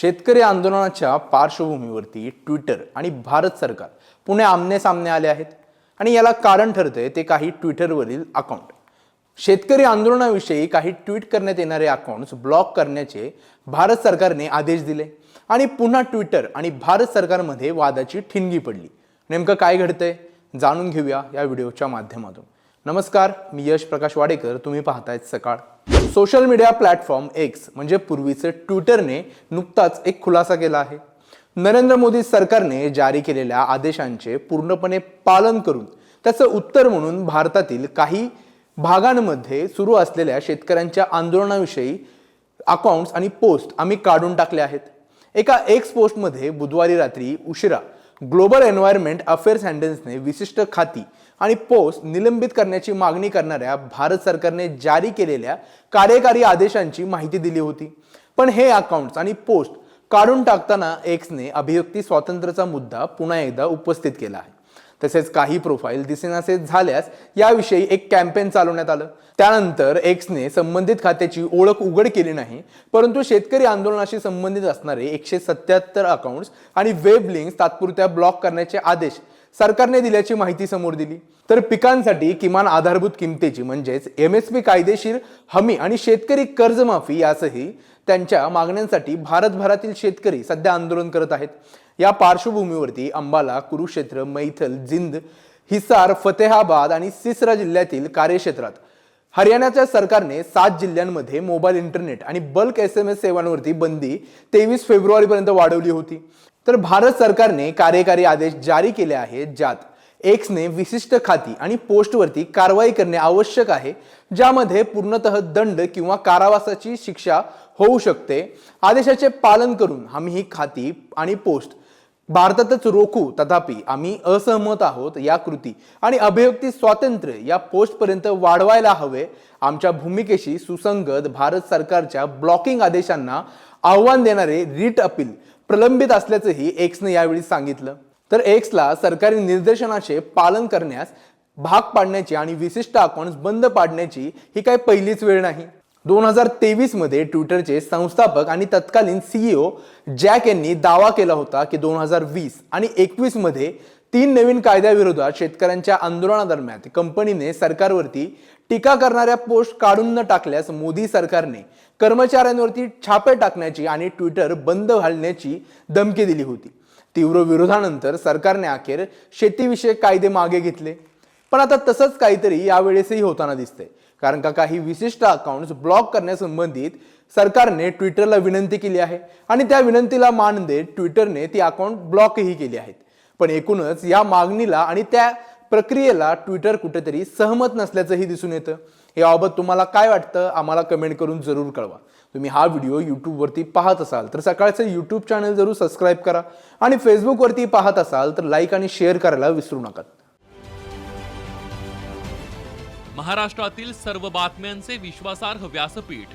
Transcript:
शेतकरी आंदोलनाच्या पार्श्वभूमीवरती ट्विटर आणि भारत सरकार पुणे आमने सामने आले आहेत. आणि याला कारण ठरतंय ते काही ट्विटरवरील अकाउंट शेतकरी आंदोलनाविषयी काही ट्विट करण्यात येणारे अकाउंट्स ब्लॉक करण्याचे भारत सरकारने आदेश दिले. आणि पुन्हा ट्विटर आणि भारत सरकारमध्ये वादाची ठिणगी पडली. नेमकं काय घडतंय? जाणून घेऊया या व्हिडिओच्या माध्यमातून. नमस्कार मी यश प्रकाश वाडेकर तुम्ही पाहतायत सकाळ. सोशल मीडिया प्लॅटफॉर्म एक्स म्हणजे पूर्वीचे ट्विटरने नुकताच एक खुलासा केला आहे. नरेंद्र मोदी सरकारने जारी केलेल्या आदेशांचे पूर्णपणे पालन करून त्याचं उत्तर म्हणून भारतातील काही भागांमध्ये सुरू असलेल्या शेतकऱ्यांच्या आंदोलनाविषयी अकाउंट्स आणि पोस्ट आम्ही काढून टाकले आहेत. एका एक्स पोस्टमध्ये बुधवारी रात्री उशिरा ग्लोबल एन्व्हायरमेंट अफेअर्स हँडल्सने विशिष्ट खाती आणि पोस्ट निलंबित करण्याची मागणी करणाऱ्या भारत सरकारने जारी केलेल्या कार्यकारी आदेशांची माहिती दिली होती. पण हे अकाउंट्स आणि पोस्ट काढून टाकताना एक्सने अभिव्यक्ती स्वातंत्र्याचा मुद्दा पुन्हा एकदा उपस्थित केला आहे. तसेच काही प्रोफाईल दिसेनासे झाल्यास याविषयी एक कॅम्पेन चालवण्यात आलं. त्यानंतर एक्सने संबंधित खात्याची ओळख उघड केली नाही परंतु शेतकरी आंदोलनाशी संबंधित असणारे एकशे सत्याहत्तर अकाउंट्स आणि वेब लिंक्स तात्पुरत्या ब्लॉक करण्याचे आदेश सरकारने दिल्याची माहिती समोर दिली. तर पिकांसाठी किमान आधारभूत किमतीची म्हणजेच एम एस पी कायदेशीर हमी आणि शेतकरी कर्जमाफी यासही त्यांच्या मागण्यांसाठी भारतभरातील शेतकरी सध्या आंदोलन करत आहेत. या पार्श्वभूमीवरती अंबाला कुरुक्षेत्र मैथल जिंद हिसार फतेहाबाद आणि सिसरा जिल्ह्यातील कार्यक्षेत्रात हरियाणाच्या सरकारने सात जिल्ह्यांमध्ये मोबाईल इंटरनेट आणि बल्क एस एम एस सेवांवरती बंदी तेवीस फेब्रुवारीपर्यंत वाढवली होती. तर भारत सरकारने कार्यकारी आदेश जारी केले आहेत ज्यात एक्सने विशिष्ट खाती आणि पोस्टवरती कारवाई करणे आवश्यक आहे ज्यामध्ये पूर्णतः दंड किंवा कारावासाची शिक्षा होऊ शकते. आदेशाचे पालन करून आम्ही ही खाती आणि पोस्ट भारतातच रोखू तथापि आम्ही असहमत आहोत या कृती आणि अभिव्यक्ती स्वातंत्र्य या पोस्टपर्यंत वाढवायला हवे आमच्या भूमिकेशी सुसंगत भारत सरकारच्या ब्लॉकिंग आदेशांना आव्हान देणारे रीट अपील प्रलंबित असल्याचंही एक्सने यावेळी सांगितलं. तर एक्सला सरकारी निर्देशनाचे पालन करण्यास भाग पाडण्याची आणि विशिष्ट अकाउंट्स बंद पाडण्याची ही काही पहिलीच वेळ नाही. दोन हजार तेवीसमध्ये ट्विटरचे संस्थापक आणि तत्कालीन सीईओ जॅक यांनी दावा केला होता की दोन हजार वीस आणि एकवीसमध्ये तीन नवीन कायद्याविरोधात शेतकऱ्यांच्या आंदोलनादरम्यान कंपनीने सरकारवरती टीका करणाऱ्या पोस्ट काढून न टाकल्यास मोदी सरकारने कर्मचाऱ्यांवरती छापे टाकण्याची आणि ट्विटर बंद घालण्याची धमकी दिली होती. तीव्र विरोधानंतर सरकारने अखेर शेतीविषयक कायदे मागे घेतले. पण आता तसंच काहीतरी यावेळेसही होताना दिसतंय. कारण का काही विशिष्ट अकाउंट्स ब्लॉक करण्यासंबंधित सरकारने ट्विटरला विनंती केली आहे. आणि त्या विनंतीला मान देत ट्विटरने ती अकाउंट ब्लॉकही केली आहेत. पण एकूणच या मागणीला आणि त्या प्रक्रियेला ट्विटर कुठेतरी सहमत नसल्याचंही दिसून येतं. याबाबत तुम्हाला काय वाटतं आम्हाला कमेंट करून जरूर कळवा. तुम्ही हा व्हिडिओ यूट्यूबवरती पाहत असाल तर सकाळचं यूट्यूब चॅनल जरूर सबस्क्राईब करा आणि फेसबुकवरती पाहत असाल तर लाईक आणि शेअर करायला विसरू नका. महाराष्ट्रातील सर्व बातम्यांचे विश्वासार्ह व्यासपीठ